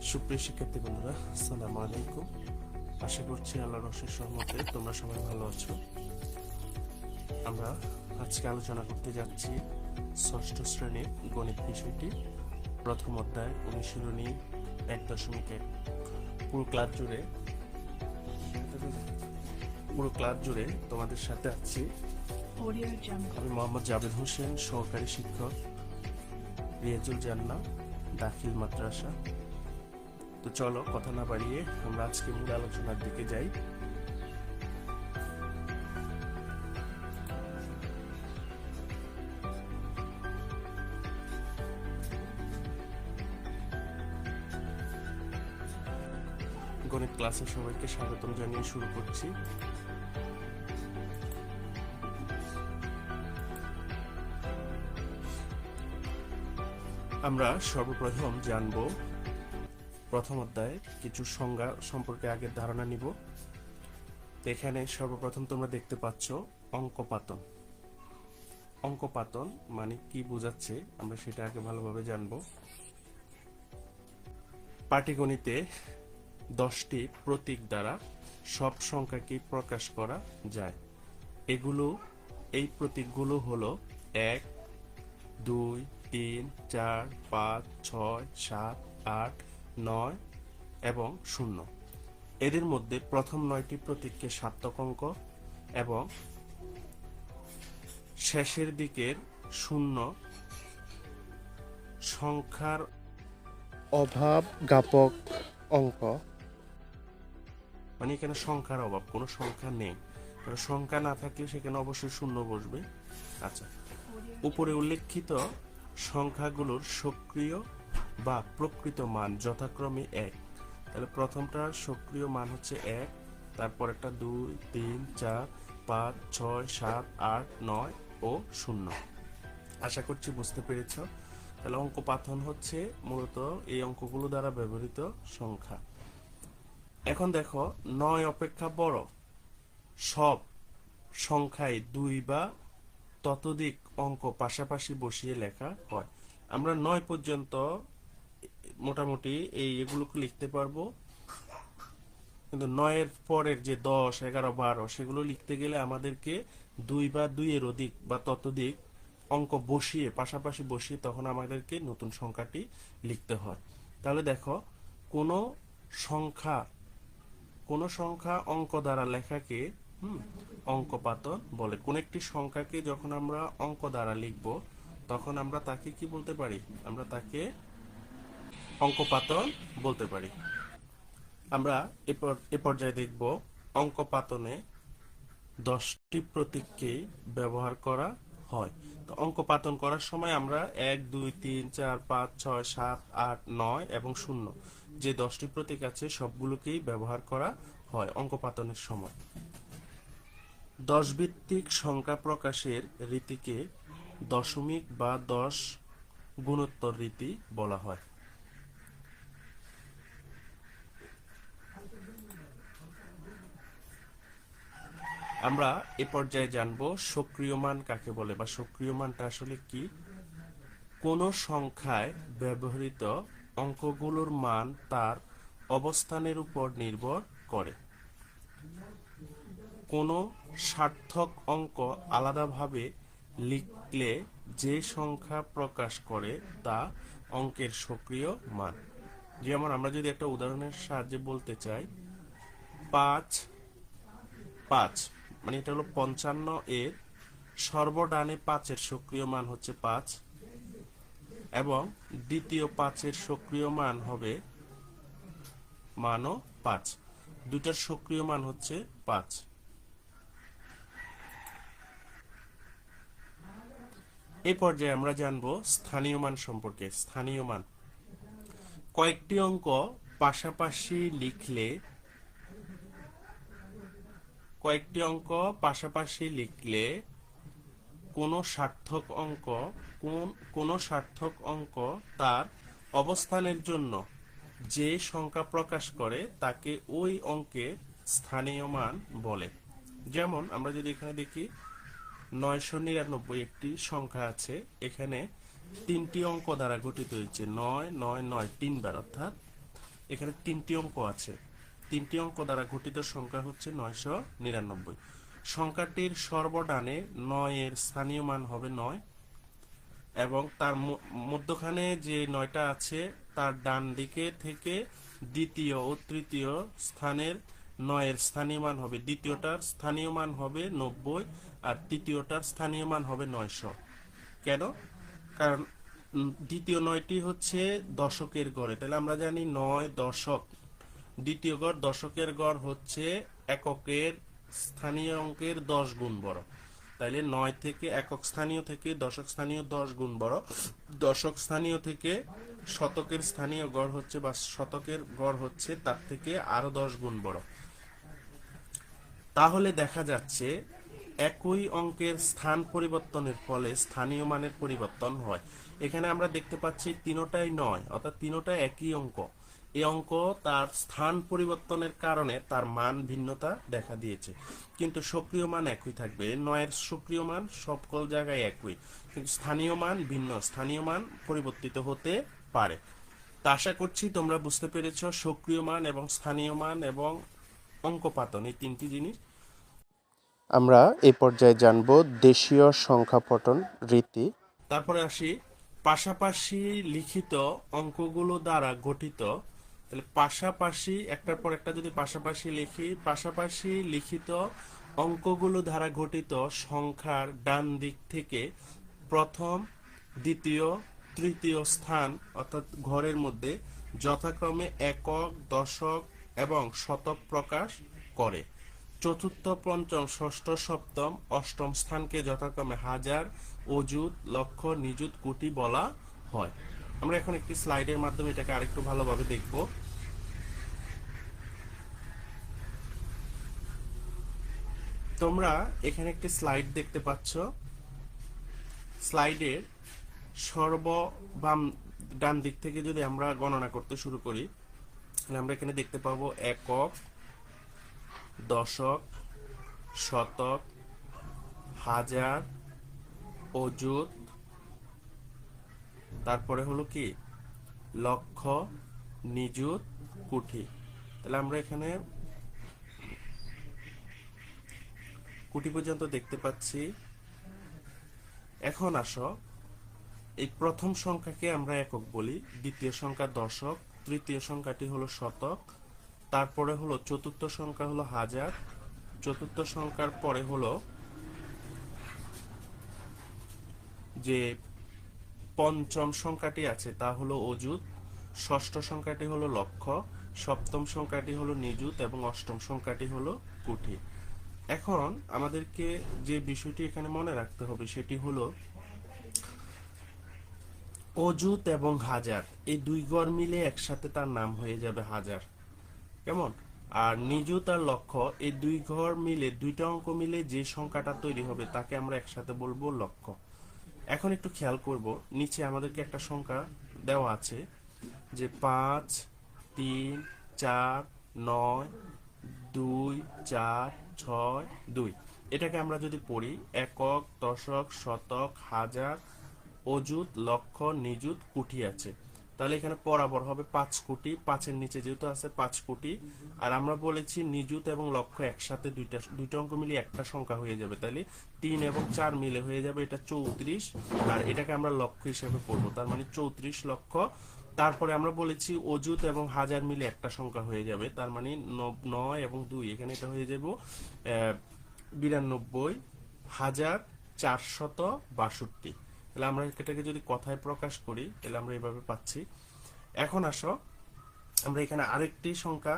সুপ্রিয় শিক্ষার্থী বন্ধুরা আসসালামু আলাইকুম। আশা করছি আল্লাহ রসের সহমতে তোমরা সবাই ভালো আছো। আমরা আজকে আলোচনা করতে যাচ্ছি ষষ্ঠ শ্রেণির গণিত বিষয়টি। প্রথম অধ্যায় অনুশীলনী এক দশমিক এক পুরো ক্লাস জুড়ে পুরো ক্লাস জুড়ে তোমাদের সাথে আছি। আমি মোহাম্মদ জাভেদ হোসেন সহকারী শিক্ষক। রিয়াজুল জান্না দাখিল মাদ্রাসা। তো চলো কথা না বাড়িয়ে আমরা আজকে মূল আলোচনার দিকে যাই। গণিত ক্লাসে সবাইকে স্বাগতম জানিয়ে শুরু করছি। আমরা সর্বপ্রথম জানব প্রথম অধ্যায়ে কিছু সংজ্ঞা সম্পর্কে আগের ধারণা নিব। এখানে সর্বপ্রথম তোমরা দেখতে পাচ্ছ অঙ্কপাতন। অঙ্কপাতন মানে কি বোঝাচ্ছে আমরা সেটা আগে ভালোভাবে জানব। পাটিগণিতে দশটি প্রতীক দ্বারা সব সংখ্যাকে প্রকাশ করা যায়। এগুলো, এই প্রতীকগুলো হলো এক, দুই, তিন, চার, পাঁচ, ছয়, সাত, আট নয় এবং শূন্য। এদের মধ্যে প্রথম নয়টি প্রতীককে সার্থক অঙ্ক এবং শেষের দিকের শূন্য সংখ্যার অভাব জ্ঞাপক অঙ্ক। মানে এখানে সংখ্যার অভাব, কোনো সংখ্যা নেই। সংখ্যা না থাকলে সেখানে অবশ্যই শূন্য বসবে। আচ্ছা। উপরে উল্লেখিত সংখ্যাগুলোর সক্রিয় বা প্রকৃত মান যথাক্রমে এক। তাহলে প্রথমটা সক্রিয় মান হচ্ছে এক তারপর একটা দুই, তিন, চার, পাঁচ, ছয়, সাত, আট, নয় ও শূন্য। আশা করছি বুঝতে পেরেছ। তাহলে অঙ্ক পাথন হচ্ছে মূলত এই অঙ্কগুলো দ্বারা ব্যবহৃত সংখ্যা। এখন দেখো, নয় অপেক্ষা বড়। সব সংখ্যায় দুই বা ততোধিক অঙ্ক পাশাপাশি বসিয়ে লেখা হয়। আমরা নয় পর্যন্ত মোটামুটি এই এগুলোকে লিখতে পারব। কিন্তু নয়ের পরের যে দশ, এগারো, বারো, সেগুলো লিখতে গেলে আমাদেরকে দুই বা দুইয়ের অধিক বা ততোধিক অঙ্ক বসিয়ে, পাশাপাশি বসিয়ে তখন আমাদেরকে নতুন সংখ্যাটি লিখতে হয়। তাহলে দেখো, কোনো সংখ্যা, কোন সংখ্যা অঙ্ক দ্বারা লেখাকে অঙ্কপাতন বলে। কোন একটি সংখ্যাকে যখন আমরা অঙ্ক দ্বারা লিখব, তখন আমরা তাকে কি বলতে পারি? আমরা তাকে অঙ্কপাতন বলতে পারি। আমরা এ পর্যায়ে দেখব অঙ্কপাতনে দশটি প্রতীককে ব্যবহার করা হয়। তো অঙ্কপাতন করার সময় আমরা এক, দুই, তিন, চার, পাঁচ, ছয়, সাত, আট, নয় এবং শূন্য যে দশটি প্রতীক আছে সবগুলোকেই ব্যবহার করা হয় অঙ্কপাতনের সময়। দশ ভিত্তিক সংখ্যা প্রকাশের রীতিকে দশমিক বা দশ গুণোত্তর রীতি বলা হয়। আমরা এ পর্যায়ে জানব সক্রিয় মান কাকে বলে বা সক্রিয় মানটা আসলে কি? কোন সংখ্যায় ব্যবহৃত অঙ্কগুলোর মান তার অবস্থানের উপর নির্ভর করে। কোনো সার্থক অঙ্ক আলাদাভাবে লিখলে যে সংখ্যা প্রকাশ করে তা অঙ্কের সক্রিয় মান। যেমন আমরা যদি একটা উদাহরণের সাহায্যে বলতে চাই, পাঁচ পাঁচ। মানে এটা হলো পঞ্চান্ন এর সর্বডানে পাঁচের সক্রিয় মান হচ্ছে পাঁচ এবং দ্বিতীয় পাঁচের সক্রিয় মান হবে মানও পাঁচ। দুটার সক্রিয় মান হচ্ছে পাঁচ। এই পর্যায়ে আমরা জানব স্থানীয় মান সম্পর্কে, স্থানীয় মান। কয়েকটি অঙ্ক পাশাপাশি লিখলে কয়েকটি অঙ্ক পাশাপাশি লিখলে কোনো সার্থক অঙ্ক, কোন, কোনো সার্থক অঙ্ক তার অবস্থানের জন্য যে সংখ্যা প্রকাশ করে তাকে ওই অঙ্কের স্থানীয় মান বলে। যেমন আমরা যদি এখানে দেখি নয়শো নিরানব্বই একটি সংখ্যা আছে, এখানে তিনটি অঙ্ক দ্বারা গঠিত হয়েছে, নয় নয় নয়, তিনবার অর্থাৎ এখানে তিনটি অঙ্ক আছে। তিনটি অঙ্ক দ্বারা গঠিত সংখ্যা হচ্ছে নয়শো নিরানব্বই। সংখ্যাটির সর্বডানে নয়ের স্থানীয় মান হবে নয় এবং তার মধ্যখানে যে নয়টা আছে, তার ডান দিকে থেকে দ্বিতীয় ও তৃতীয় স্থানের নয়ের স্থানীয় মান হবে, দ্বিতীয়টার স্থানীয় মান হবে নব্বই আর তৃতীয়টার স্থানীয় মান হবে নয়শো। কেন? কারণ দ্বিতীয় নয়টি হচ্ছে দশকের গড়ে। তাহলে আমরা জানি নয় দশক। দ্বিতীয় গড়, দশকের গড় হচ্ছে এককের স্থানীয় অঙ্কের দশ গুণ বড়। তাইলে নয় থেকে, একক স্থানীয় থেকে দশক স্থানীয় দশ গুণ বড়। দশক স্থানীয় থেকে শতকের স্থানীয় গড় হচ্ছে বা শতকের গড় হচ্ছে তার থেকে আরও দশ গুণ বড়। তাহলে দেখা যাচ্ছে একই অঙ্কের স্থান পরিবর্তনের ফলে স্থানীয় মানের পরিবর্তন হয়। এখানে আমরা দেখতে পাচ্ছি তিনোটাই নয়, অর্থাৎ তিনোটাই একই অঙ্ক। এই অঙ্ক তার স্থান পরিবর্তনের কারণে তার মান ভিন্নতা দেখা দিয়েছে। কিন্তু সক্রিয় মান একই থাকবে। নয়ের সক্রিয় মান সকল জায়গায় একই। কিন্তু স্থানীয় মান ভিন্ন। স্থানীয় মান পরিবর্তিত হতে পারে। তা আশা করছি তোমরা বুঝতে পেরেছ। সক্রিয় মান এবং স্থানীয় মান এবং অঙ্কপাতন এই তিনটি জিনিস। আমরা এই পর্যায়ে জানব দেশীয় সংখ্যাপটন রীতি। তারপরে আসি। পাশাপাশি লিখিত অঙ্কগুলো দ্বারা গঠিত তাহলে পাশাপাশি, একটার পর একটা যদি পাশাপাশি লিখি, পাশাপাশি লিখিত অঙ্কগুলো দ্বারা গঠিত সংখ্যার ডান দিক থেকে প্রথম, দ্বিতীয়, তৃতীয় স্থান, অর্থাৎ ঘরের মধ্যে যথাক্রমে একক, দশক এবং শতক প্রকাশ করে। চতুর্থ, পঞ্চম, ষষ্ঠ, সপ্তম, অষ্টম স্থানকে যথাক্রমে হাজার, অযুত, লক্ষ, নিযুত, কোটি বলা হয়। আমরা এখন একটি স্লাইডের মাধ্যমে এটাকে আরেকটু ভালোভাবে দেখব। তোমরা এখানে একটি স্লাইড দেখতে পাচ্ছ। স্লাইডের সর্ব বাম ডান দিক থেকে যদি আমরা গণনা করতে শুরু করি, তাহলে আমরা এখানে দেখতে পাবো একক, দশক, শতক, হাজার, অযুত তারপরে হলো কি? লক্ষ, নিযুত, কুঠি। তাহলে আমরা এখানে কুটি পর্যন্ত দেখতে পাচ্ছি। এখন আসো। এই প্রথম সংখ্যাকে আমরা একক বলি। দ্বিতীয় সংখ্যা দশক, তৃতীয় সংখ্যাটি হলো শতক, তারপরে হলো চতুর্থ সংখ্যা হলো হাজার, চতুর্থ সংখ্যার পরে হলো যে পঞ্চম সংখ্যাটি আছে, তা হলো অযুত। ষষ্ঠ সংখ্যাটি হলো লক্ষ। সপ্তম সংখ্যাটি হলো নিযুত এবং অষ্টম সংখ্যাটি হলো কুঠি। এখন আমাদেরকে যে বিষয়টি এখানে মনে রাখতে হবে সেটি হলো অযুত এবং হাজার। এই দুই গড় মিলে একসাথে তার নাম হয়ে যাবে হাজার। কেমন? আর নিযুত আর লক্ষ্য এই দুই ঘর মিলে, দুইটা অঙ্ক মিলে যে সংখ্যাটা তৈরি হবে তাকে আমরা একসাথে বলব লক্ষ্য এখন একটু খেয়াল করব। নিচে আমাদেরকে একটা সংখ্যা দেওয়া আছে যে পাঁচ, তিন, চার, নয়, দুই, চার, ছয়, দুই। এটাকে আমরা যদি পড়ি, একক, দশক, শতক, হাজার, অযুত, লক্ষ, নিযুত কুটি আছে। তাহলে এখানে বরাবর হবে পাঁচ কোটি, পাঁচের নিচে যেহেতু আছে পাঁচ কোটি। আর আমরা বলেছি নিযুত এবং লক্ষ্য একসাথে দুইটা দুইটা অঙ্ক মিলিয়ে একটা সংখ্যা হয়ে যাবে। তাহলে তিন এবং চার মিলে হয়ে যাবে, এটা চৌত্রিশ। আর এটাকে আমরা লক্ষ্য হিসেবে পড়ব তার মানে চৌত্রিশ লক্ষ। তারপরে আমরা বলেছি অযুত এবং হাজার মিলে একটা সংখ্যা হয়ে যাবে। তার মানে নয় এবং দুই, এখানে এটা হয়ে যাব বিরানব্বই হাজার চারশত বাষট্টি। তাহলে আমরা এটাকে যদি কথায় প্রকাশ করি, তাহলে আমরা এভাবে পাচ্ছি। এখন আসো, আমরা এখানে আরেকটি সংখ্যা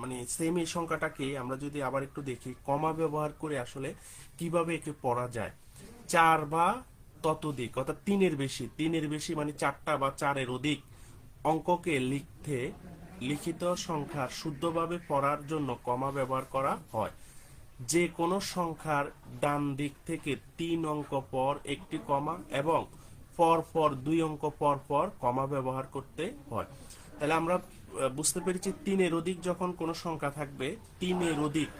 মানে সেম এই সংখ্যাটাকে আমরা যদি আবার একটু দেখি, কমা ব্যবহার করে আসলে কীভাবে একে পড়া যায়। চার বা ততোধিক, অর্থাৎ তিনের বেশি তিনের বেশি মানে চারটা বা চারের অধিক অঙ্ককে লিখতে লিখিত সংখ্যার শুদ্ধভাবে পড়ার জন্য কমা ব্যবহার করা হয়। যে কোনো সংখ্যার ডান দিক থেকে তিন অঙ্ক পর একটি কমা এবং পর পর দুই অঙ্ক পর পর কমা ব্যবহার করতে হয়। তাহলে আমরা বুঝতে পেরেছি তিনের অধিক যখন কোনো সংখ্যা থাকবে, তিনের অধিক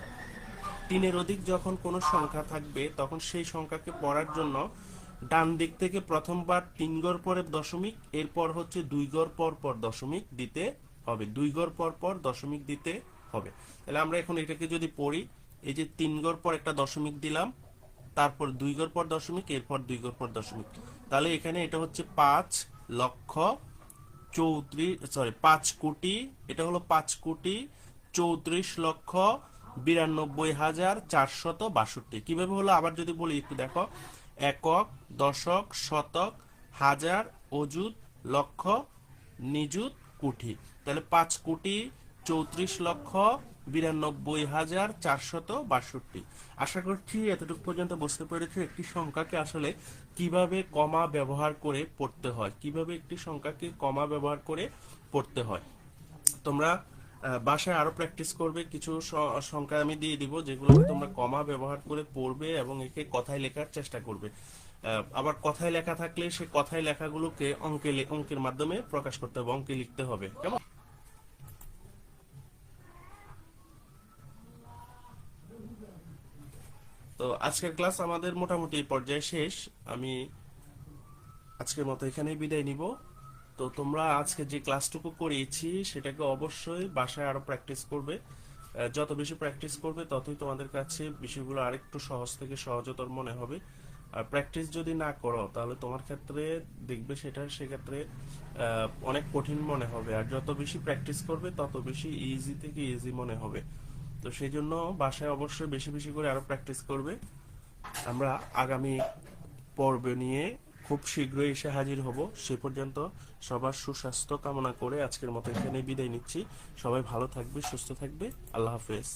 তিনের অধিক যখন কোনো সংখ্যা থাকবে, তখন সেই সংখ্যাকে পড়ার জন্য ডান দিক থেকে প্রথমবার তিন গড় পরে দশমিক, এরপর হচ্ছে দুই গড় পর পর দশমিক দিতে হবে। দুই গড় পর পর দশমিক দিতে হবে। তাহলে আমরা এখন এটাকে যদি পড়ি এই যে তিন গড় পর একটা দশমিক দিলাম, তারপর দুই গড় পর দশমিক, এরপর দুই গড় পর দশমিক। তাহলে এখানে এটা হচ্ছে পাঁচ লক্ষ চৌত্রিশ সরি পাঁচ কোটি, এটা হলো পাঁচ কোটি চৌত্রিশ লক্ষ বিরানব্বই হাজার চারশত বাষট্টি। কীভাবে হলো? আবার যদি বলি একটু দেখো। একক, দশক, শতক, হাজার, অযুত, লক্ষ, নিযুত কোটি তাহলে পাঁচ কোটি চৌত্রিশ লক্ষ বিরানব্বই হাজার চারশত বাষট্টি। আশা করছি এতটুকু পর্যন্ত বুঝতে পেরেছি একটি সংখ্যাকে আসলে কীভাবে কমা ব্যবহার করে পড়তে হয়, কীভাবে একটি সংখ্যাকে কমা ব্যবহার করে পড়তে হয়। তোমরা বাসায় আরও প্র্যাকটিস করবে, কিছু সংখ্যা আমি দিয়ে দিব যেগুলোকে তোমরা কমা ব্যবহার করে পড়বে এবং একে কথায় লেখার চেষ্টা করবে। আবার কথায় লেখা থাকলে সে কথায় লেখাগুলোকে অঙ্কে অঙ্কের মাধ্যমে প্রকাশ করতে হবে, অঙ্কে লিখতে হবে। কেমন? তো আজকের ক্লাস আমাদের মোটামুটি এই পর্যায়ে শেষ। আমি আজকের মতো এখানেই বিদায় নিব। তো তোমরা আজকে যে ক্লাসটুকু করিয়েছি, সেটাকে অবশ্যই বাসায় আরও প্র্যাকটিস করবে। যত বেশি প্র্যাকটিস করবে, ততই তোমাদের কাছে বিষয়গুলো আরেকটু সহজ থেকে সহজতর মনে হবে। আর প্র্যাকটিস যদি না করো, তাহলে তোমার ক্ষেত্রে দেখবে সেটা সেক্ষেত্রে অনেক কঠিন মনে হবে। আর যত বেশি প্র্যাকটিস করবে, তত বেশি ইজি থেকে ইজি মনে হবে। তো সেই জন্য বাসায় অবশ্যই বেশি বেশি করে আরও প্র্যাকটিস করবে। আমরা আগামী পর্ব নিয়ে খুব শীঘ্রই এসে হাজির হব। সে পর্যন্ত সবার সুস্বাস্থ্য কামনা করে আজকের মতো এখানে বিদায় নিচ্ছি। সবাই ভালো থাকবে, সুস্থ থাকবে। আল্লাহ হাফেজ।